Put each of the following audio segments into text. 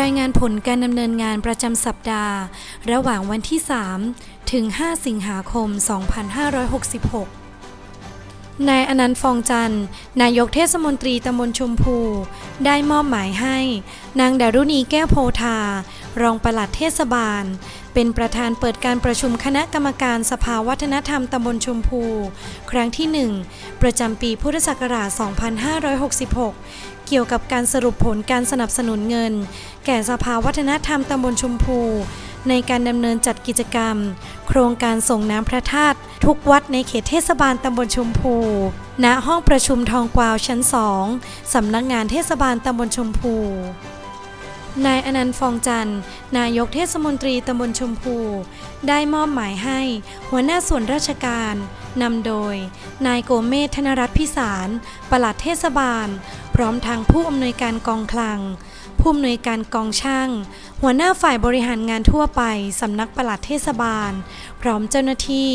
รายงานผลการดำเนินงานประจำสัปดาห์ ระหว่างวันที่ 3 ถึง 5 สิงหาคม 2566 นายอนันต์ฟองจันทร์ นายกเทศมนตรีตำบลชมพู ได้มอบหมายให้ นางดารุณีแก้วโพธา รองปลัดเทศบาล เป็นประธานเปิดการประชุมคณะกรรมการสภาวัฒนธรรมตำบลชมพู ครั้งที่ 1 ประจำปีพุทธศักราช 2566 กี่ยวกับการสรุปผลการสนับสนุนเงิน แก่สภาวัฒนธรรมตำบลชมพู ในการดำเนินจัดกิจกรรม โครงการส่งน้ำพระธาตุทุกวัดในเขตเทศบาลตำบลชมพู ณห้องประชุมทองกวาวชั้นสองสำนักงานเทศบาลตำบลชมพู นายอนันต์ฟองจันทร์ นายกเทศมนตรีตำบลชมพู ได้มอบหมายให้ หัวหน้าส่วนราชการนำโดย นายโกเมธธนรัตน์พิสาร ปลัดเทศบาล พร้อมทางผู้อำนวยการกองคลัง ผู้อำนวยการกองช่าง หัวหน้าฝ่ายบริหารงานทั่วไปสำนักปลัดเทศบาล พร้อมเจ้าหน้าที่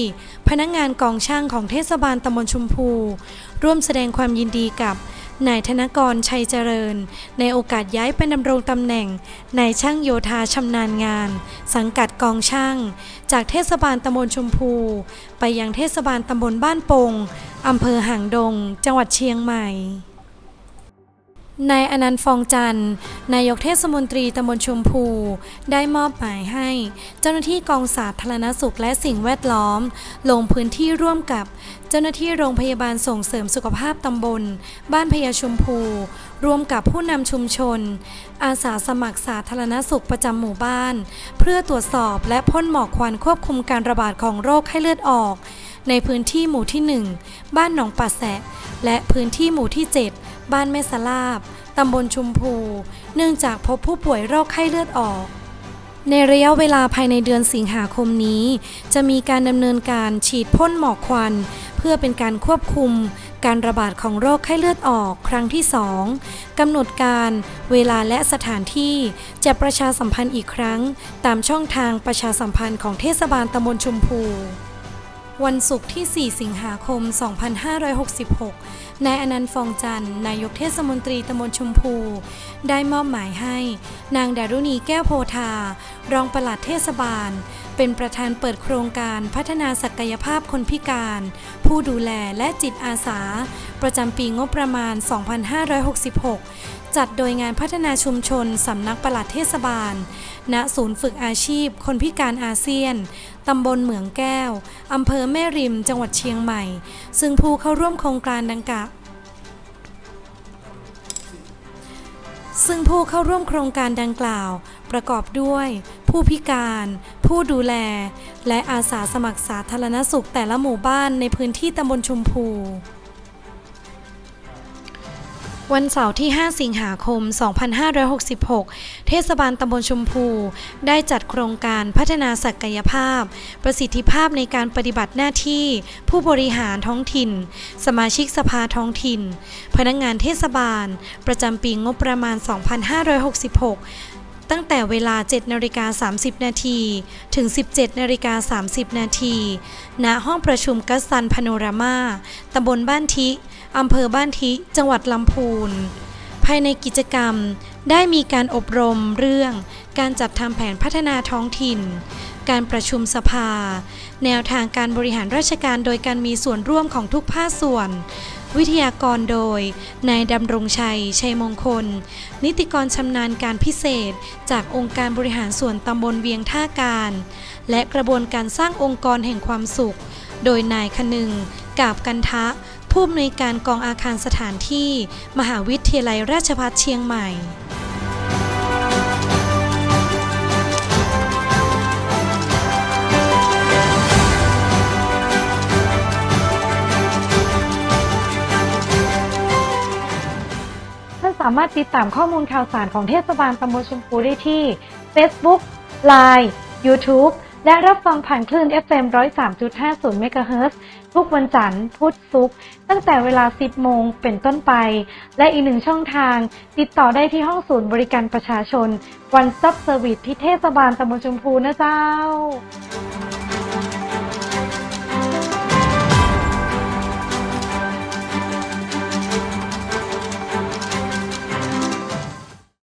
พนักงานกองช่างของเทศบาลตำบลชมพู ร่วมแสดงความยินดีกับ นายธนกรชัยเจริญ ในโอกาสย้ายไปดำรงตำแหน่งนายช่างโยธาชำนาญงาน สังกัดกองช่าง จากเทศบาลตำบลชมพู ไปยังเทศบาลตำบลบ้านโปงอำเภอหางดง จังหวัดเชียงใหม่ นายอนันต์ฟองจันทร์ นายกเทศมนตรีตำบลชมพู ได้มอบหมายให้ เจ้าหน้าที่กองสาธารณสุขและสิ่งแวดล้อม ลงพื้นที่ร่วมกับ เจ้าหน้าที่โรงพยาบาลส่งเสริมสุขภาพตำบล บ้านพญาชมพู ร่วมกับผู้นำชุมชน อาสาสมัครสาธารณสุขประจำหมู่บ้าน เพื่อตรวจสอบและพ่นหมอกควันควบคุมการระบาดของโรคไข้เลือดออก ในพื้นที่หมู่ที่ 1 บ้านหนองป่าแสะและพื้นที่หมู่ที่ 7 บ้านแม่สลาบ ตำบลชุมพู เนื่องจากพบผู้ป่วยโรคไข้เลือดออก ในระยะเวลาภายในเดือนสิงหาคมนี้ จะมีการดำเนินการฉีดพ่นหมอกควัน เพื่อเป็นการควบคุม การระบาดของโรคไข้เลือดออกครั้งที่2กำหนดการ เวลาและสถานที่จะประชาสัมพันธ์อีกครั้ง ตามช่องทางประชาสัมพันธ์ของเทศบาลตำบลชมพู วันศุกร์ที่ 4 สิงหาคม 2566 นายอนันต์ฟองจันทร์ นายกเทศมนตรีตำบลชมพู ได้มอบหมายให้ นางดารุณีแก้วโพธา รองปลัดเทศบาล เป็นประธานเปิดโครงการพัฒนาศักยภาพคนพิการ ผู้ดูแลและจิตอาสา ประจำปีงบประมาณ 2566 จัดโดยงานพัฒนาชุมชนสำนักปลัดเทศบาล ณ ศูนย์ฝึกอาชีพ คนพิการอาเซียน ตำบลเหมืองแก้ว อำเภอแม่ริม จังหวัดเชียงใหม่ ซึ่งผู้เข้าร่วมโครงการดังกล่าวซึ่งผู้เข้าร่วมโครงการดังกล่าว ประกอบด้วย ผู้พิการ ผู้ดูแล และอาสาสมัครสาธารณสุขแต่ละหมู่บ้านในพื้นที่ตำบลชุมพู วันเสาร์ที่ 5 สิงหาคม 2566 เทศบาลตำบลชมพู ได้จัดโครงการพัฒนาศักยภาพ ประสิทธิภาพในการปฏิบัติหน้าที่ ผู้บริหารท้องถิ่น สมาชิกสภาท้องถิ่น พนักงานเทศบาล ประจำปีงบประมาณ 2566ตั้งแต่เวลา 7นาฬิกา30 นาที ถึง 17นาฬิกา30 นาที ณ ห้องประชุมกัสซันพาโนรามา ตำบลบ้านทิ อำเภอบ้านทิจังหวัดลำพูน ภายในกิจกรรมได้มีการอบรมเรื่อง การจัดทำแผนพัฒนาท้องถิ่น การประชุมสภา แนวทางการบริหารราชการโดยการมีส่วนร่วมของทุกภาคส่วน วิทยากรโดย นายดำรงชัย ชัยมงคล นิติกรชำนาญการพิเศษ จากองค์การบริหารส่วนตำบลเวียงท่าการ และกระบวนการสร้างองค์กรแห่งความสุข โดยนายคนึง กาบกันทะ ผู้อำนวยการกองอาคารสถานที่ มหาวิทยาลัยราชภัฏเชียงใหม่ท่านสามารถติดตามข้อมูลข่าวสารของเทศบาลตำบลชมพูได้ที่ Facebook Line YouTube และรับฟังผ่านคลื่น FM 103.50 MHz ทุกวันจันทร์ พุธศุกร์ตั้งแต่เวลา 10 โมงเป็นต้นไป และอีกหนึ่งช่องทาง ติดต่อได้ที่ห้องศูนย์บริการประชาชน One Stop Service ที่เทศบาลตำบลชมพูนะเจ้า